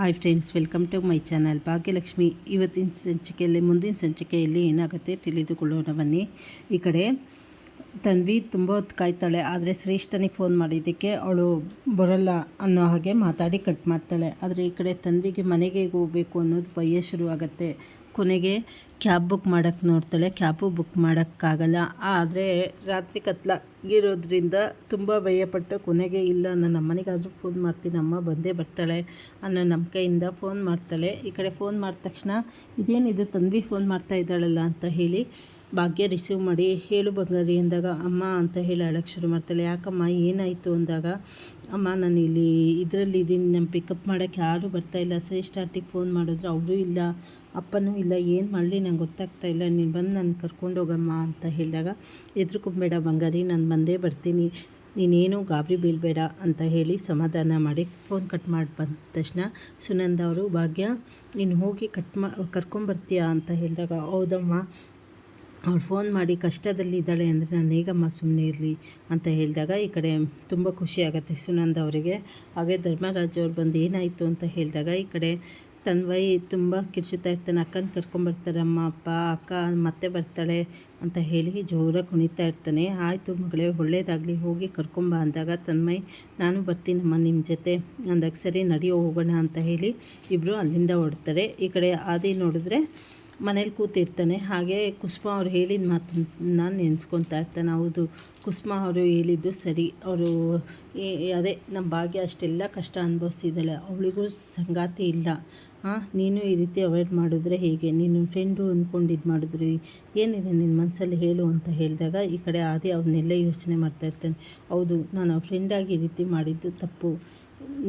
Hi friends, welcome to my channel. Bhagyalakshmi ಇವತ್ತಿನ ಸಂಚಿಕೆಯಲ್ಲಿ, ಮುಂದಿನ ಸಂಚಿಕೆಯಲ್ಲಿ ಏನಾಗುತ್ತೆ ತಿಳಿದುಕೊಳ್ಳೋಣ ಬನ್ನಿ. ಈ ಕಡೆ ತನ್ವಿ ತುಂಬ ಹೊತ್ತು ಕಾಯ್ತಾಳೆ, ಆದರೆ ಶ್ರೇಷ್ಠನಿಗೆ ಫೋನ್ ಮಾಡಿದ್ದಕ್ಕೆ ಅವಳು ಬರೋಲ್ಲ ಅನ್ನೋ ಹಾಗೆ ಮಾತಾಡಿ ಕಟ್ ಮಾಡ್ತಾಳೆ. ಆದರೆ ಈ ಕಡೆ ತನ್ವಿಗೆ ಮನೆಗೆ ಹೋಗಬೇಕು ಅನ್ನೋದು ಭಯ ಶುರುವಾಗತ್ತೆ ಕೊನೆಗೆ ಕ್ಯಾಬ್ ಬುಕ್ ಮಾಡೋಕ್ಕೆ ನೋಡ್ತಾಳೆ. ಕ್ಯಾಬು ಬುಕ್ ಮಾಡೋಕ್ಕಾಗಲ್ಲ. ಆದರೆ ರಾತ್ರಿ ಕತ್ಲಾಗಿರೋದ್ರಿಂದ ತುಂಬ ಭಯಪಟ್ಟು ಕೊನೆಗೆ, ಇಲ್ಲ, ನನ್ನ ಅಮ್ಮನಿಗಾದರೂ ಫೋನ್ ಮಾಡ್ತೀನಿ, ಅಮ್ಮ ಬಂದೇ ಬರ್ತಾಳೆ ಅನ್ನೋ ನಂಬಿಕೆಯಿಂದ ಫೋನ್ ಮಾಡ್ತಾಳೆ. ಈ ಕಡೆ ಫೋನ್ ಮಾಡಿದ ತಕ್ಷಣ ಇದೇನಿದು ತನ್ವಿ ಫೋನ್ ಮಾಡ್ತಾ ಇದ್ದಾಳಲ್ಲ ಅಂತ ಹೇಳಿ ಭಾಗ್ಯ ರಿಸೀವ್ ಮಾಡಿ, ಹೇಳು ಬಂಗಾರಿ ಅಂದಾಗ ಅಮ್ಮ ಅಂತ ಹೇಳಿ ಹೇಳಕ್ಕೆ ಶುರು ಮಾಡ್ತಾಳೆ. ಯಾಕಮ್ಮ, ಏನಾಯಿತು? ಅಂದಾಗ, ಅಮ್ಮ, ನಾನು ಇಲ್ಲಿ ಇದರಲ್ಲಿ ಇದ್ದೀನಿ. ನಮ್ಮ ಪಿಕಪ್ ಮಾಡೋಕ್ಕೆ ಯಾರೂ ಬರ್ತಾಯಿಲ್ಲ ಶ್ರೇಷ್ಠಾರ್ಟಿಗೆ ಫೋನ್ ಮಾಡಿದ್ರೆ ಅವರೂ ಇಲ್ಲ, ಅಪ್ಪನೂ ಇಲ್ಲ, ಏನು ಮಾಡಲಿ? ನಂಗೆ ಗೊತ್ತಾಗ್ತಾ ಇಲ್ಲ. ನೀನು ಬಂದು ನಾನು ಕರ್ಕೊಂಡೋಗಮ್ಮ ಅಂತ ಹೇಳಿದಾಗ ಎದ್ರುಕೊಂಬೇಡ ಬಂಗಾರಿ, ನಾನು ಬಂದೇ ಬರ್ತೀನಿ. ನೀನೇನು ಗಾಬರಿ ಬೀಳಬೇಡ ಅಂತ ಹೇಳಿ ಸಮಾಧಾನ ಮಾಡಿ ಫೋನ್ ಕಟ್ ಮಾಡಿ ಬಂದ ತಕ್ಷಣ, ಸುನಂದ ಅವರು, ಭಾಗ್ಯ, ನೀನು ಹೋಗಿ ಕಟ್ ಮಾ ಕರ್ಕೊಂಬರ್ತೀಯಾ ಅಂತ ಹೇಳಿದಾಗ, ಹೌದಮ್ಮ ಅವ್ಳು ಫೋನ್ ಮಾಡಿ ಕಷ್ಟದಲ್ಲಿದ್ದಾಳೆ ಅಂದರೆ ನಾನು, ಹೇಗಮ್ಮ ಸುಮ್ಮನೆ ಇರಲಿ? ಅಂತ ಹೇಳಿದಾಗ ಈ ಕಡೆ ತುಂಬ ಖುಷಿ ಆಗುತ್ತೆ ಸುನಂದ ಅವರಿಗೆ. ಹಾಗೆ ಧರ್ಮರಾಜ್ ಅವ್ರು ಬಂದು, ಏನಾಯಿತು? ಅಂತ ಹೇಳಿದಾಗ ಈ ಕಡೆ ತನ್ವೈ ತುಂಬ ಕಿರ್ಚುತ್ತಾ ಇರ್ತಾನೆ, ಅಕ್ಕನ ಕರ್ಕೊಂಬರ್ತಾರೆ ಅಮ್ಮ ಅಪ್ಪ, ಅಕ್ಕ ಮತ್ತೆ ಬರ್ತಾಳೆ ಅಂತ ಹೇಳಿ ಜೋರಾಗಿ ಕುಣಿತಾ ಇರ್ತಾನೆ. ಆಯಿತು ಮಗಳೇ, ಒಳ್ಳೇದಾಗಲಿ, ಹೋಗಿ ಕರ್ಕೊಂಬ ಅಂದಾಗ ತನ್ಮೈ ನಾನು ಬರ್ತೀನಮ್ಮ ನಿಮ್ಮ ಜೊತೆ, ಅಂದಾಗ ಸರಿ ನಡೆಯೋ ಹೋಗೋಣ ಅಂತ ಹೇಳಿ ಇಬ್ಬರು ಅಲ್ಲಿಂದ ಹೊಡ್ತಾರೆ ಈ ಕಡೆ ಆದಿ ನೋಡಿದ್ರೆ ಮನೇಲಿ ಕೂತಿರ್ತಾನೆ. ಹಾಗೆ ಕುಸುಮ ಅವ್ರು ಹೇಳಿದ ಮಾತು ನಾನು ನೆನೆಸ್ಕೊತಾ ಇರ್ತಾನೆ ಹೌದು ಕುಸುಮ ಅವರು ಹೇಳಿದ್ದು ಸರಿ. ಅವರು ಅದೇ ನಮ್ಮ ಭಾಗ್ಯ ಅಷ್ಟೆಲ್ಲ ಕಷ್ಟ ಅನುಭವಿಸಿದ್ದಾಳೆ. ಅವಳಿಗೂ ಸಂಗಾತಿ ಇಲ್ಲ. ಹಾಂ ನೀನು ಈ ರೀತಿ ಅವಾಯ್ಡ್ ಮಾಡಿದ್ರೆ ಹೇಗೆ? ನೀನು ಫ್ರೆಂಡು ಅಂದ್ಕೊಂಡು ಇದು ಮಾಡಿದ್ರು ಏನಿದೆ? ನಿನ್ನ ಮನಸ್ಸಲ್ಲಿ ಹೇಳು ಅಂತ ಹೇಳಿದಾಗ ಈ ಕಡೆ ಆದಿ ಅವನ್ನೆಲ್ಲ ಯೋಚನೆ ಮಾಡ್ತಾ ಇರ್ತಾನೆ. ಹೌದು, ನಾನು ಫ್ರೆಂಡಾಗಿ ಈ ರೀತಿ ಮಾಡಿದ್ದು ತಪ್ಪು.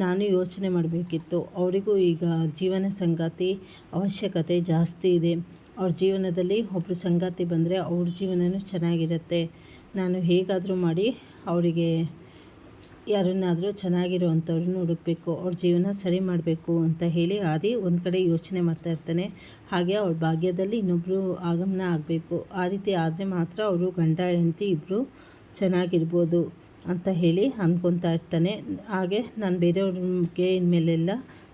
ನಾನು ಯೋಚನೆ ಮಾಡಬೇಕಿತ್ತು. ಅವರಿಗೂ ಈಗ ಜೀವನ ಸಂಗಾತಿ ಅವಶ್ಯಕತೆ ಜಾಸ್ತಿ ಇದೆ. ಅವ್ರ ಜೀವನದಲ್ಲಿ ಒಬ್ಬರು ಸಂಗಾತಿ ಬಂದರೆ ಅವ್ರ ಜೀವನವೂ ಚೆನ್ನಾಗಿರುತ್ತೆ. ನಾನು ಹೇಗಾದರೂ ಮಾಡಿ ಅವರಿಗೆ ಯಾರನ್ನಾದರೂ ಚೆನ್ನಾಗಿರುವಂಥವ್ರನ್ನ ಹುಡುಕಬೇಕು, ಅವ್ರ ಜೀವನ ಸರಿ ಮಾಡಬೇಕು ಅಂತ ಹೇಳಿ ಆದಿ ಒಂದು ಕಡೆ ಯೋಚನೆ ಮಾಡ್ತಾ ಇರ್ತಾನೆ. ಹಾಗೆ ಅವ್ರ ಭಾಗ್ಯದಲ್ಲಿ ಇನ್ನೊಬ್ಬರು ಆಗಮನ ಆಗಬೇಕು. ಆ ರೀತಿ ಆದರೆ ಮಾತ್ರ ಅವರು ಗಂಡ, ಹೆಂಡತಿ ಇಬ್ಬರು ಚೆನ್ನಾಗಿರ್ಬೋದು. ಅಂತ ಹೇಳಿ ಅಂದ್ಕೊತಾ ಇರ್ತಾನೆ. ಹಾಗೆ ನಾನು ಬೇರೆಯವ್ರಿಗೆ ಇನ್ಮೇಲೆಲ್ಲ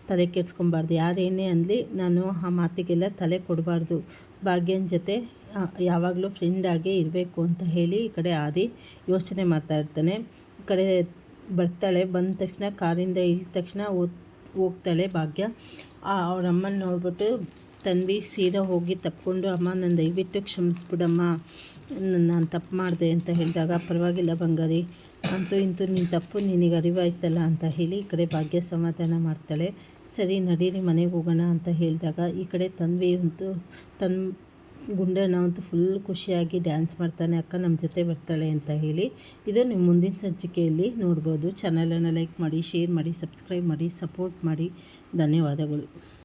ತಲೆ ಕೆಡ್ಸ್ಕೊಬಾರ್ದು. ಯಾರೇನೇ ಅನ್ನಲಿ ನಾನು ಆ ಮಾತಿಗೆಲ್ಲ ತಲೆ ಕೊಡಬಾರ್ದು. ಭಾಗ್ಯನ ಜೊತೆ ಯಾವಾಗಲೂ ಫ್ರೆಂಡಾಗೇ ಇರಬೇಕು ಅಂತ ಹೇಳಿ ಈ ಕಡೆ ಆದಿ ಯೋಚನೆ ಮಾಡ್ತಾ ಇರ್ತಾನೆ. ಈ ಕಡೆ ಬರ್ತಾಳೆ, ಬಂದ ತಕ್ಷಣ ಕಾರಿಂದ ಇಳಿದ ತಕ್ಷಣ ಹೋಗ್ತಾಳೆ ಭಾಗ್ಯ. ಅವ್ರ ಅಮ್ಮನ ನೋಡ್ಬಿಟ್ಟು, ತನ್ವಿ, ಸೀದಾ ಹೋಗಿ ತಪ್ಪಿಕೊಂಡು ಅಮ್ಮ ನನ್ನ ದಯವಿಟ್ಟು ಕ್ಷಮಿಸ್ಬಿಡಮ್ಮ. ನಾನು ತಪ್ಪು ಮಾಡಿದೆ ಅಂತ ಹೇಳಿದಾಗ, ಪರವಾಗಿಲ್ಲ ಬಂಗಾರಿ. ಅಂತೂ ಇಂತೂ ನಿನ್ನ ತಪ್ಪು ನಿನಗೆ ಅರಿವಾಯ್ತಲ್ಲ ಅಂತ ಹೇಳಿ ಈ ಕಡೆ ಭಾಗ್ಯ ಸಮಾಧಾನ ಮಾಡ್ತಾಳೆ. ಸರಿ, ನಡೀರಿ, ಮನೆಗೆ ಹೋಗೋಣ ಅಂತ ಹೇಳಿದಾಗ ಈ ಕಡೆ ತನ್ವಿ ಅಂತೂ ತನ್ ಗುಂಡನ ಅಂತೂ ಫುಲ್ ಖುಷಿಯಾಗಿ ಡ್ಯಾನ್ಸ್ ಮಾಡ್ತಾನೆ, ಅಕ್ಕ ನಮ್ಮ ಜೊತೆ ಬರ್ತಾಳೆ ಅಂತ ಹೇಳಿ. ಇದು ನಿಮ್ಮ ಮುಂದಿನ ಸಂಚಿಕೆಯಲ್ಲಿ ನೋಡ್ಬೋದು. ಚಾನಲನ್ನು ಲೈಕ್ ಮಾಡಿ ಶೇರ್ ಮಾಡಿ ಸಬ್ಸ್ಕ್ರೈಬ್ ಮಾಡಿ ಸಪೋರ್ಟ್ ಮಾಡಿ. ಧನ್ಯವಾದಗಳು.